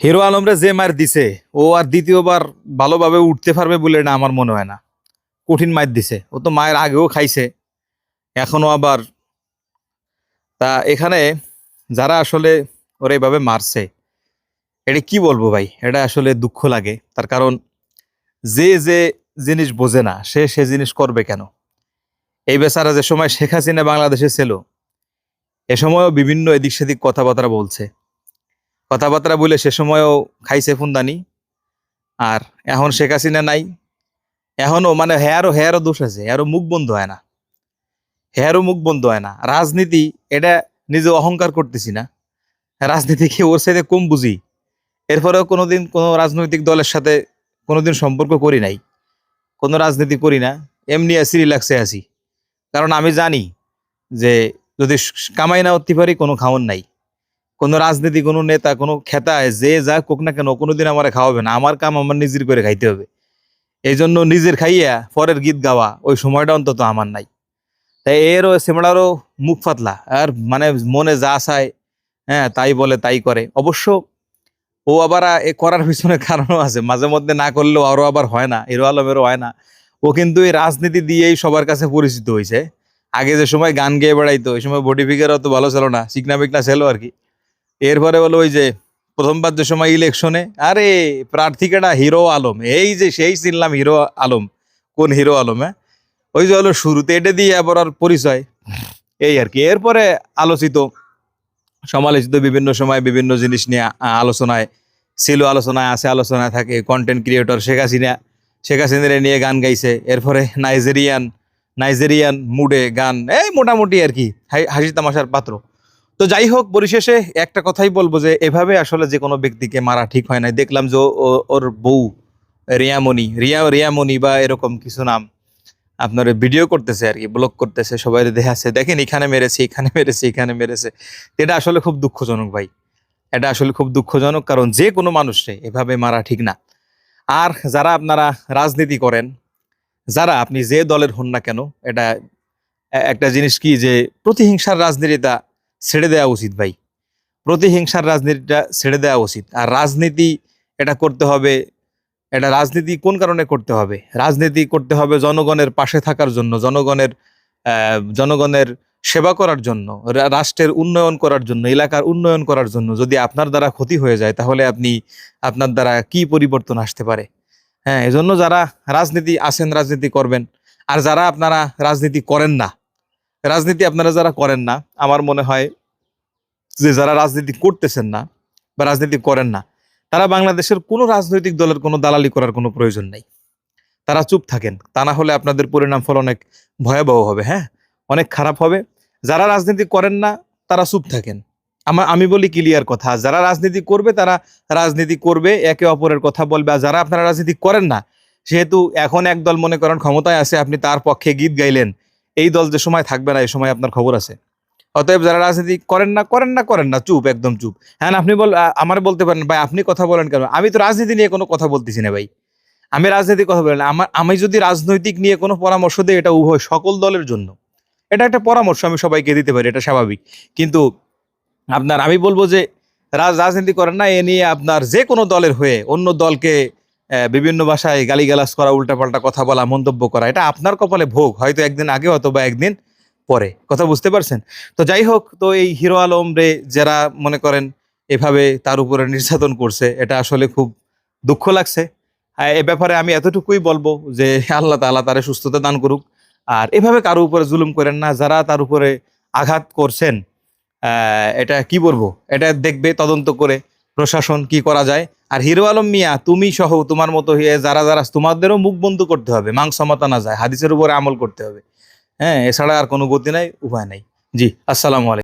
Hero আলমরে যে মার দিছে, ও আর দ্বিতীয়বার ভালোভাবে উঠতে পারবে বলে না আমার মনে হয় না। কঠিন মার দিছে। ও তো মায়ের আগেও খাইছে। এখনও আবার তা এখানে যারা আসলে ওরা এইভাবে মারছে, এটা কি বলব ভাই? এটা আসলে দুঃখ লাগে। তার কারণ যে যে জিনিস বোঝে না, সে সে জিনিস করবে কেন? এই বেচারা যে সময় শেখ হাসিনা বাংলাদেশে ছিল, এ সময়ও বিভিন্ন এদিক সেদিক কথাবার্তা বলছে। কথাবার্তা বলে সে সময়ও খাইছে ফুন্দানি। আর এখন শেখ হাসিনা নাই। এখনও মানে হেয়ারও হেয়ারও দোষ আছে, হেয়ারও মুখ বন্ধ হয় না। হেয়ারও মুখ বন্ধ হয় না। রাজনীতি, এটা নিজে অহংকার করতেছি না। রাজনীতিকে ওর সাথে কম বুঝি। এরপরেও কোনোদিন কোনো রাজনৈতিক দলের সাথে কোনোদিন সম্পর্ক করি নাই। কোনো রাজনীতি করি না। এমনি আসি রিল্যাক্সে আছি। কারণ আমি জানি যে যদি কামাই না করতে পারি কোনো খাওয়ান নাই। কোনো রাজনীতি, কোনো নেতা, কোনো খেতায় যে যা কোক না কেন, কোনোদিন আমার খাওয়াবে না। আমার কাম আমার নিজের করে খাইতে হবে। এই জন্য নিজের খাইয়া পরের গীত গাওয়া, ওই সময়টা অন্তত আমার নাই। তাই এরও সেমড়ারও মুখ ফাতলা। আর মানে মনে যা চায় হ্যাঁ তাই বলে, তাই করে। অবশ্য ও আবার এ করার পিছনে কারণও আছে। মাঝে মধ্যে না করলেও আরও আবার হয় না হিরো আলমেরও হয় না। ও কিন্তু এই রাজনীতি দিয়েই সবার কাছে পরিচিত হয়েছে আগে যে সময় গান গেয়ে বেড়াইতো ওই সময় বডি ফিগার অত ভালো ছিল না চিকনা বিকনা ছিল আর কি। এরপরে বলো ওই যে প্রথমবার যে সময় ইলেকশনে, আরে প্রার্থীকেটা হিরো আলম। এই যে সেই চিনলাম হিরো আলম। কোন হিরো আলম হ্যাঁ? ওই যে হলো শুরুতে এটা দিয়ে আবার আর পরিচয়। এই আর কি। এরপরে আলোচিত, সমালোচিত বিভিন্ন সময় বিভিন্ন জিনিস নিয়ে আলোচনায় ছিল, আলোচনায় আছে, আলোচনায় থাকে কন্টেন্ট ক্রিয়েটর শেখ হাসিনা। শেখ হাসিনারে নিয়ে গান গাইছে। এরপরে নাইজেরিয়ান নাইজেরিয়ান মুডে গান। এই মোটামুটি আর কি হাসি তামাশার পাত্র। তো যাই হোক, পরিশেষে একটা কথাই বলব যে, এভাবে আসলে যে কোনো ব্যক্তিকে মারা ঠিক হয় না দেখলাম যে ওর বউ, রিয়ামণি, রিয়া, রিয়ামণি বা এরকম কিছু নাম আপনার ভিডিও করতেছে আর কি ব্লগ করতেছে, সবাই দেখাচ্ছে, দেখেন, এখানে মেরেছে এখানে মেরেছে এখানে মেরেছে। এটা আসলে খুব দুঃখজনক ভাই। এটা আসলে খুব দুঃখজনক, কারণ যে কোনো মানুষকে এভাবে মারা ঠিক না। আর যারা আপনারা রাজনীতি করেন, যারা আপনি যে দলের হন না কেন, এটা একটা জিনিস কি যে, প্রতিহিংসার রাজনীতিটা ছেড়ে দেওয়া উচিত ভাই। প্রতিহিংসার রাজনীতিটা ছেড়ে দেওয়া উচিত। আর রাজনীতি এটা করতে হবে, এটা রাজনীতি কোন কারণে করতে হবে? রাজনীতি করতে হবে জনগণের পাশে থাকার জন্য, জনগণের জনগণের সেবা করার জন্য রাষ্ট্রের উন্নয়ন করার জন্য, এলাকার উন্নয়ন করার জন্য যদি আপনার দ্বারা ক্ষতি হয়ে যায়, তাহলে আপনি আপনার দ্বারা কি পরিবর্তন আসতে পারে? হ্যাঁ এজন্য যারা রাজনীতি, আসেন রাজনীতি করবেন। আর যারা আপনারা রাজনীতি করেন না রাজনীতি আপনারা যারা করেন না, আমার মনে হয় যে যারা রাজনীতি করতেছেন না বা রাজনীতি করেন না, তারা বাংলাদেশের কোনো রাজনৈতিক দলের কোনো দালালি করার কোনো প্রয়োজন নেই। তারা চুপ থাকেন, তা না হলে আপনাদের পরিণাম ফল অনেক ভয়াবহ হবে হ্যাঁ? অনেক খারাপ হবে। যারা রাজনীতি করেন না, তারা চুপ থাকেন। আমার আমি বলি ক্লিয়ার কথা, যারা রাজনীতি করবে, তারা রাজনীতি করবে, একে অপরের কথা বলবে, আর যারা আপনারা রাজনীতি করেন না সেহেতু এখন এক দল মনে করেন ক্ষমতায় আছে, আপনি তার পক্ষে গীত গাইলেন এই দল যে সময় থাকবে না, এই সময় আপনার খবর আছে। অতএব যারা রাজনীতি করেন না করেন না করেন না, চুপ, একদম চুপ। হ্যাঁ আপনি বল আমার বলতে পারেন, ভাই, আপনি কথা বলেন কেন? আমি তো রাজনীতি নিয়ে কোনো কথা বলতেছি না, ভাই। আমি রাজনীতি কথা বলেন আমার, আমি যদি রাজনৈতিক নিয়ে কোনো পরামর্শ দিই, এটা উভয় সকল দলের জন্য। এটা একটা পরামর্শ আমি সবাইকে দিতে পারি, এটা স্বাভাবিক। কিন্তু আপনার, আমি বলব যে, রাজ, রাজনীতি করেন না, এ নিয়ে আপনার যে কোনো দলের হয়ে অন্য দলকে বিভিন্ন ভাষায় গালিগালাজ করা, উল্টাপাল্টা কথা বলা, মন্তব্য করা, এটা আপনার কপালে ভোগ। হয়তো একদিন আগে, অথবা একদিন পরে। কথা বুঝতে পারছেন? তো যাই হোক, তো এই হিরো আলম রে যারা মনে করেন এভাবে তার উপরে নির্যাতন করছে, এটা আসলে খুব দুঃখ লাগছে। এ ব্যাপারে আমি এতটুকুই বলব যে, আল্লাহ তাআলা তারে সুস্থতা দান করুক। আর এভাবে কারও উপরে জুলুম করেন না, যারা তার উপরে আঘাত করছেন এটা কি বলব? এটা দেখবে, তদন্ত করে প্রশাসন কি করা যায়? আর হিরো আলম মিয়া, তুমি সহ তোমার মতো হয়ে যারা যারা তোমাদেরও মুখ বন্ধ করতে হবে মাংস মাতা না যায়, হাদিসের উপরে আমল করতে হবে। হ্যাঁ এছাড়া আর কোনো গতি নাই, উপায় নাই। জি, আসসালামু আলাইকুম।